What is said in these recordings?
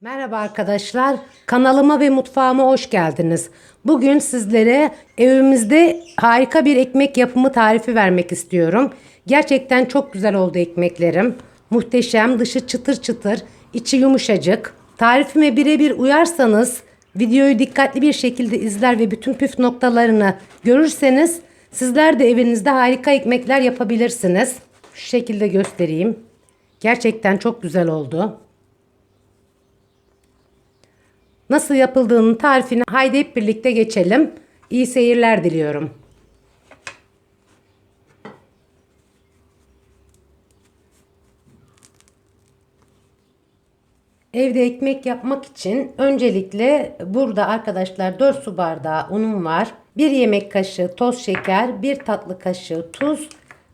Merhaba arkadaşlar. Kanalıma ve mutfağıma hoş geldiniz. Bugün sizlere evimizde harika bir ekmek yapımı tarifi vermek istiyorum. Gerçekten çok güzel oldu ekmeklerim. Muhteşem, dışı çıtır çıtır, içi yumuşacık. Tarifime birebir uyarsanız, videoyu dikkatli bir şekilde izler ve bütün püf noktalarını görürseniz sizler de evinizde harika ekmekler yapabilirsiniz. Şu şekilde göstereyim. Gerçekten çok güzel oldu. Nasıl yapıldığının tarifini haydi hep birlikte geçelim. İyi seyirler diliyorum. Evde ekmek yapmak için öncelikle burada arkadaşlar 4 su bardağı unum var. 1 yemek kaşığı toz şeker, 1 tatlı kaşığı tuz,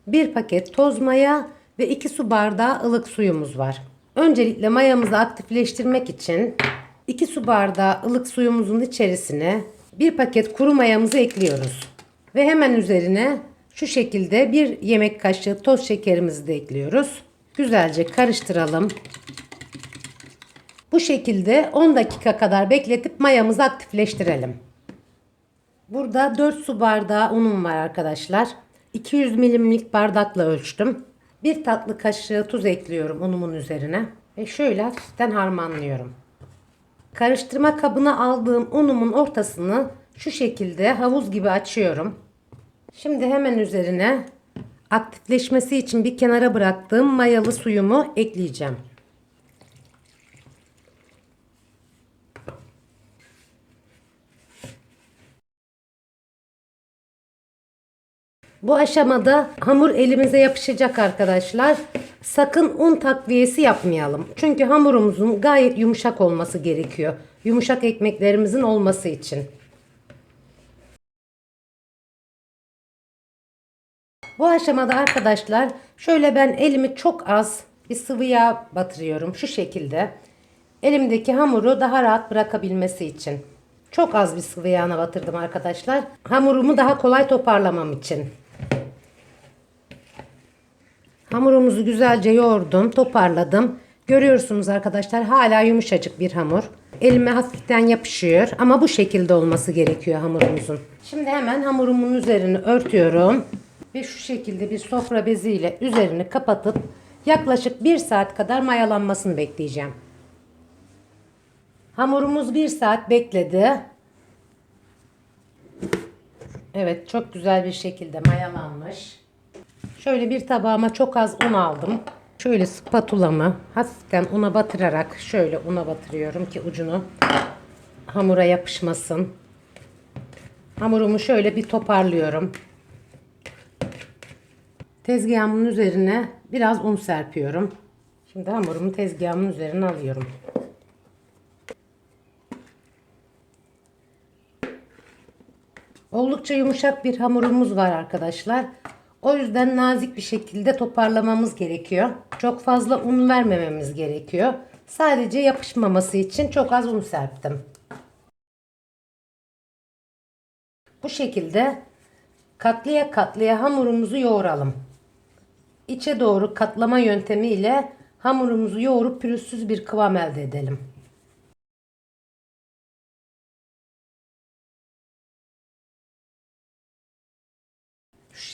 1 paket toz maya ve 2 su bardağı ılık suyumuz var. Öncelikle mayamızı aktifleştirmek için 2 su bardağı ılık suyumuzun içerisine 1 paket kuru mayamızı ekliyoruz. Ve hemen üzerine şu şekilde 1 yemek kaşığı toz şekerimizi de ekliyoruz. Güzelce karıştıralım. Bu şekilde 10 dakika kadar bekletip mayamızı aktifleştirelim. Burada 4 su bardağı unum var arkadaşlar. 200 milimlik bardakla ölçtüm. Bir tatlı kaşığı tuz ekliyorum unumun üzerine. Ve şöyle hafiften harmanlıyorum. Karıştırma kabına aldığım unumun ortasını şu şekilde havuz gibi açıyorum. Şimdi hemen üzerine aktifleşmesi için bir kenara bıraktığım mayalı suyumu ekleyeceğim. Bu aşamada hamur elimize yapışacak arkadaşlar. Sakın un takviyesi yapmayalım. Çünkü hamurumuzun gayet yumuşak olması gerekiyor. Yumuşak ekmeklerimizin olması için. Bu aşamada arkadaşlar şöyle ben elimi çok az bir sıvı yağ batırıyorum şu şekilde. Elimdeki hamuru daha rahat bırakabilmesi için. Çok az bir sıvı yağına batırdım arkadaşlar. Hamurumu daha kolay toparlamam için. Hamurumuzu güzelce yoğurdum, toparladım. Görüyorsunuz arkadaşlar hala yumuşacık bir hamur. Elime hafiften yapışıyor ama bu şekilde olması gerekiyor hamurumuzun. Şimdi hemen hamurumun üzerini örtüyorum. Ve şu şekilde bir sofra beziyle üzerini kapatıp yaklaşık 1 saat kadar mayalanmasını bekleyeceğim. Hamurumuz 1 saat bekledi. Evet çok güzel bir şekilde mayalanmış. Şöyle bir tabağıma çok az un aldım. Şöyle spatulamı hafiften una batırarak şöyle una batırıyorum ki ucunu hamura yapışmasın. Hamurumu şöyle bir toparlıyorum. Tezgahımın üzerine biraz un serpiyorum. Şimdi hamurumu tezgahımın üzerine alıyorum. Oldukça yumuşak bir hamurumuz var arkadaşlar. O yüzden nazik bir şekilde toparlamamız gerekiyor. Çok fazla un vermememiz gerekiyor. Sadece yapışmaması için çok az un serptim. Bu şekilde katlıya katlıya hamurumuzu yoğuralım. İçe doğru katlama yöntemiyle hamurumuzu yoğurup pürüzsüz bir kıvam elde edelim.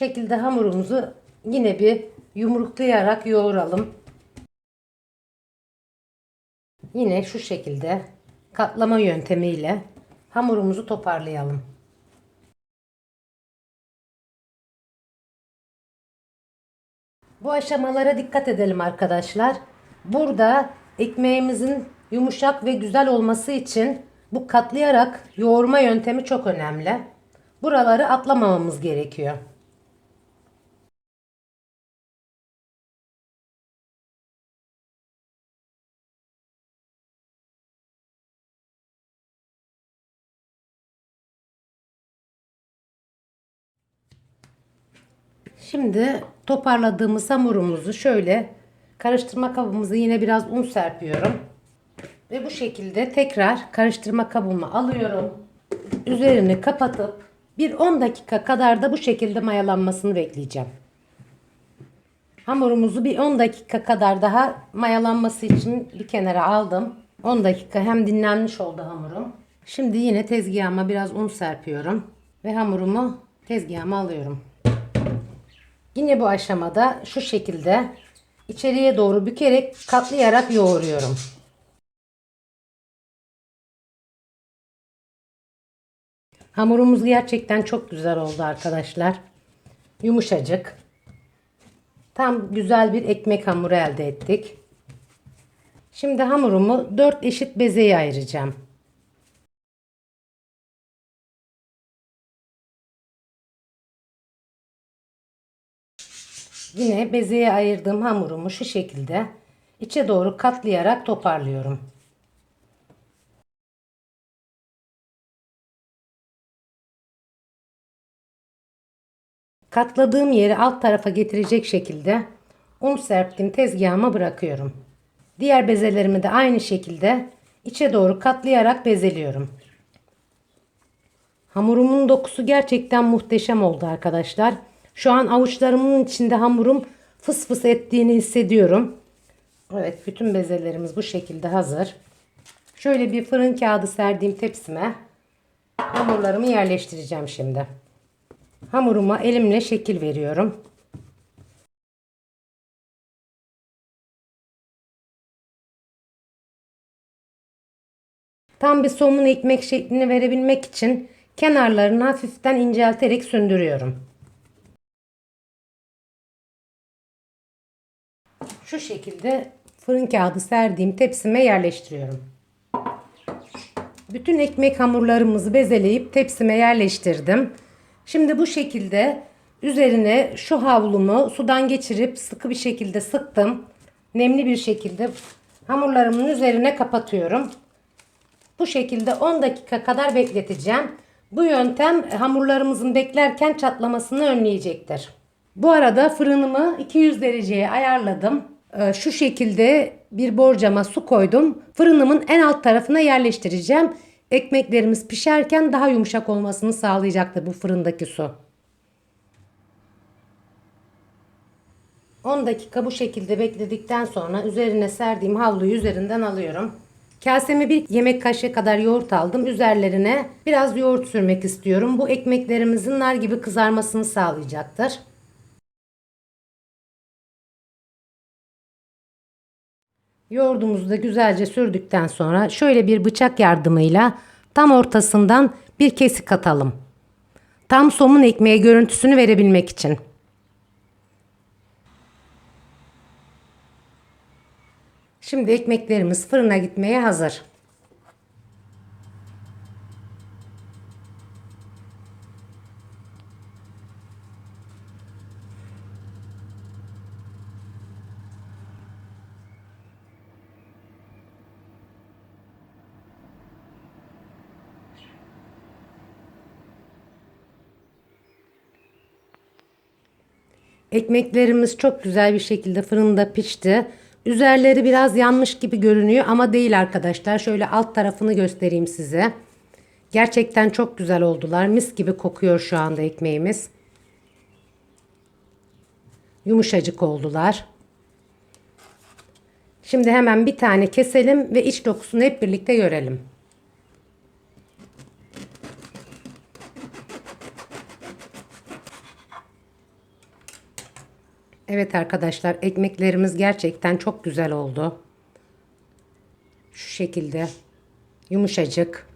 Şekilde hamurumuzu yine bir yumruklayarak yoğuralım. Yine şu şekilde katlama yöntemiyle hamurumuzu toparlayalım. Bu aşamalara dikkat edelim arkadaşlar. Burada ekmeğimizin yumuşak ve güzel olması için bu katlayarak yoğurma yöntemi çok önemli. Buraları atlamamamız gerekiyor. Şimdi toparladığımız hamurumuzu şöyle karıştırma kabımızı yine biraz un serpiyorum. Ve bu şekilde tekrar karıştırma kabımı alıyorum. Üzerini kapatıp bir 10 dakika kadar da bu şekilde mayalanmasını bekleyeceğim. Hamurumuzu bir 10 dakika kadar daha mayalanması için bir kenara aldım. 10 dakika hem dinlenmiş oldu hamurum. Şimdi yine tezgahıma biraz un serpiyorum ve hamurumu tezgahıma alıyorum. Yine bu aşamada şu şekilde içeriye doğru bükerek katlayarak yoğuruyorum. Hamurumuz gerçekten çok güzel oldu arkadaşlar. Yumuşacık. Tam güzel bir ekmek hamuru elde ettik. Şimdi hamurumu 4 eşit bezeye ayıracağım. Yine bezeye ayırdığım hamurumu şu şekilde içe doğru katlayarak toparlıyorum. Katladığım yeri alt tarafa getirecek şekilde un serptim tezgahıma bırakıyorum. Diğer bezelerimi de aynı şekilde içe doğru katlayarak bezeliyorum. Hamurumun dokusu gerçekten muhteşem oldu arkadaşlar. Şu an avuçlarımın içinde hamurum fıs fıs ettiğini hissediyorum. Evet bütün bezelerimiz bu şekilde hazır. Şöyle bir fırın kağıdı serdiğim tepsime hamurlarımı yerleştireceğim şimdi. Hamuruma elimle şekil veriyorum. Tam bir somun ekmek şeklini verebilmek için kenarlarını hafiften incelterek sündürüyorum. Şu şekilde fırın kağıdı serdiğim tepsime yerleştiriyorum. Bütün ekmek hamurlarımızı bezeleyip tepsime yerleştirdim. Şimdi bu şekilde üzerine şu havlumu sudan geçirip sıkı bir şekilde sıktım. Nemli bir şekilde hamurlarımın üzerine kapatıyorum. Bu şekilde 10 dakika kadar bekleteceğim. Bu yöntem hamurlarımızın beklerken çatlamasını önleyecektir. Bu arada fırınımı 200 dereceye ayarladım. Ee, Şu şekilde bir borcama su koydum. Fırınımın en alt tarafına yerleştireceğim. Ekmeklerimiz pişerken daha yumuşak olmasını sağlayacaktır bu fırındaki su. 10 dakika bu şekilde bekledikten sonra üzerine serdiğim havluyu üzerinden alıyorum. Kaseme bir yemek kaşığı kadar yoğurt aldım. Üzerlerine biraz yoğurt sürmek istiyorum. Bu ekmeklerimizin nar gibi kızarmasını sağlayacaktır. Yoğurdumuzu da güzelce sürdükten sonra şöyle bir bıçak yardımıyla tam ortasından bir kesik atalım. Tam somun ekmeği görüntüsünü verebilmek için. Şimdi ekmeklerimiz fırına gitmeye hazır. Ekmeklerimiz çok güzel bir şekilde fırında pişti. Üzerleri biraz yanmış gibi görünüyor ama değil arkadaşlar. Şöyle alt tarafını göstereyim size. Gerçekten çok güzel oldular. Mis gibi kokuyor şu anda ekmeğimiz. Yumuşacık oldular. Şimdi hemen bir tane keselim ve iç dokusunu hep birlikte görelim. Evet arkadaşlar ekmeklerimiz gerçekten çok güzel oldu. Şu şekilde yumuşacık.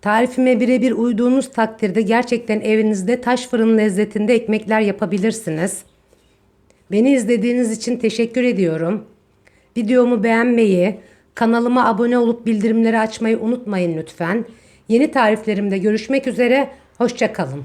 Tarifime birebir uyduğunuz takdirde gerçekten evinizde taş fırın lezzetinde ekmekler yapabilirsiniz. Beni izlediğiniz için teşekkür ediyorum. Videomu beğenmeyi, kanalıma abone olup bildirimleri açmayı unutmayın lütfen. Yeni tariflerimde görüşmek üzere, hoşçakalın.